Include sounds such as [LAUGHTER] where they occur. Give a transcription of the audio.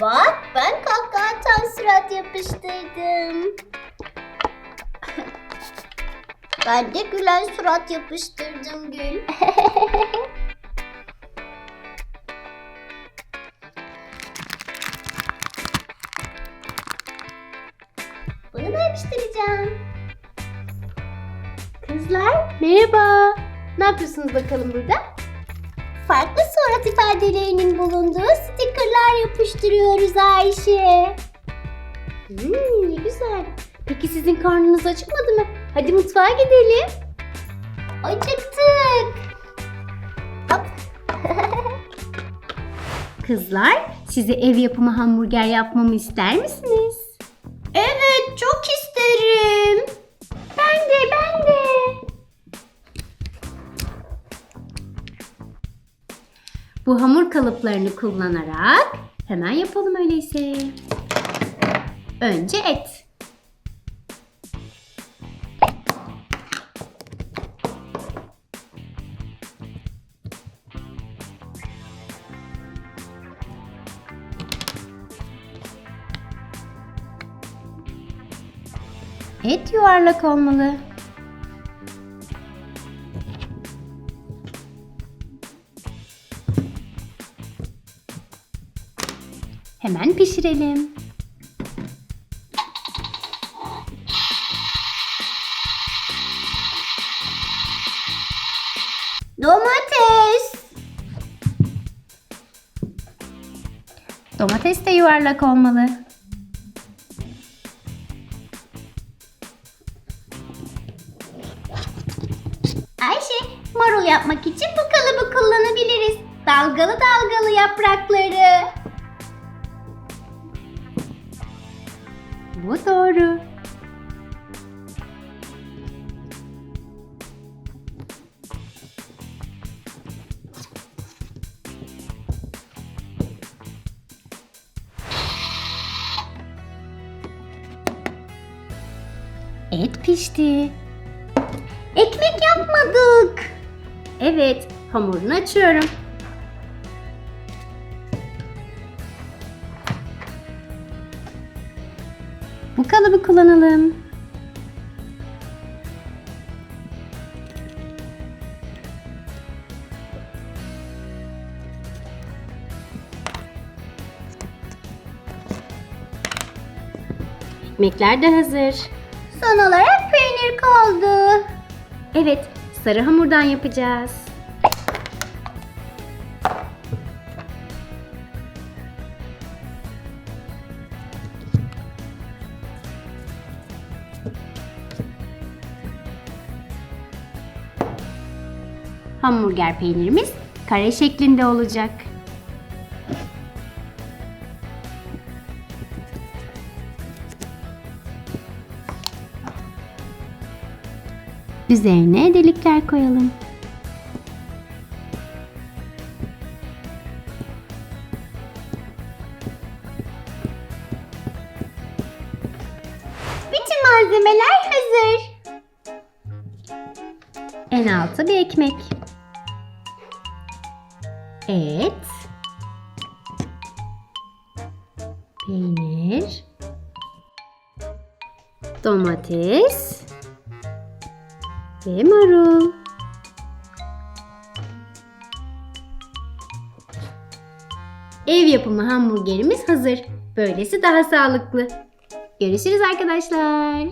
Bak ben kahkaha atan surat yapıştırdım. ben de gülen surat yapıştırdım Gül. [LAUGHS] Bunu da yapıştıracağım. Kızlar merhaba. Ne yapıyorsunuz bakalım burada? Farklı surat ifadelerinin bulunduğu stikerler yapıştırıyoruz Ayşe. Hmm, ne güzel. Peki sizin karnınız acıkmadı mı? Hadi mutfağa gidelim. Acıktık. Hop. [LAUGHS] Kızlar size ev yapımı hamburger yapmamı ister misiniz? Evet çok isterim. Ben de ben de. Bu hamur kalıplarını kullanarak hemen yapalım öyleyse. Önce et. Et yuvarlak olmalı. Hemen pişirelim. Domates. Domates de yuvarlak olmalı. Ayşe, marul yapmak için bu kalıbı kullanabiliriz. Dalgalı dalgalı yaprakları. Bu doğru. Et pişti. Ekmek yapmadık. Evet, hamurunu açıyorum. Bu kalıbı kullanalım. Ekmekler de hazır. Son olarak peynir kaldı. Evet, sarı hamurdan yapacağız. Hamburger peynirimiz kare şeklinde olacak. Üzerine delikler koyalım. Bütün malzemeler hazır. En altı bir ekmek. Et. Peynir. Domates. Ve marul. Ev yapımı hamburgerimiz hazır. Böylesi daha sağlıklı. Görüşürüz arkadaşlar.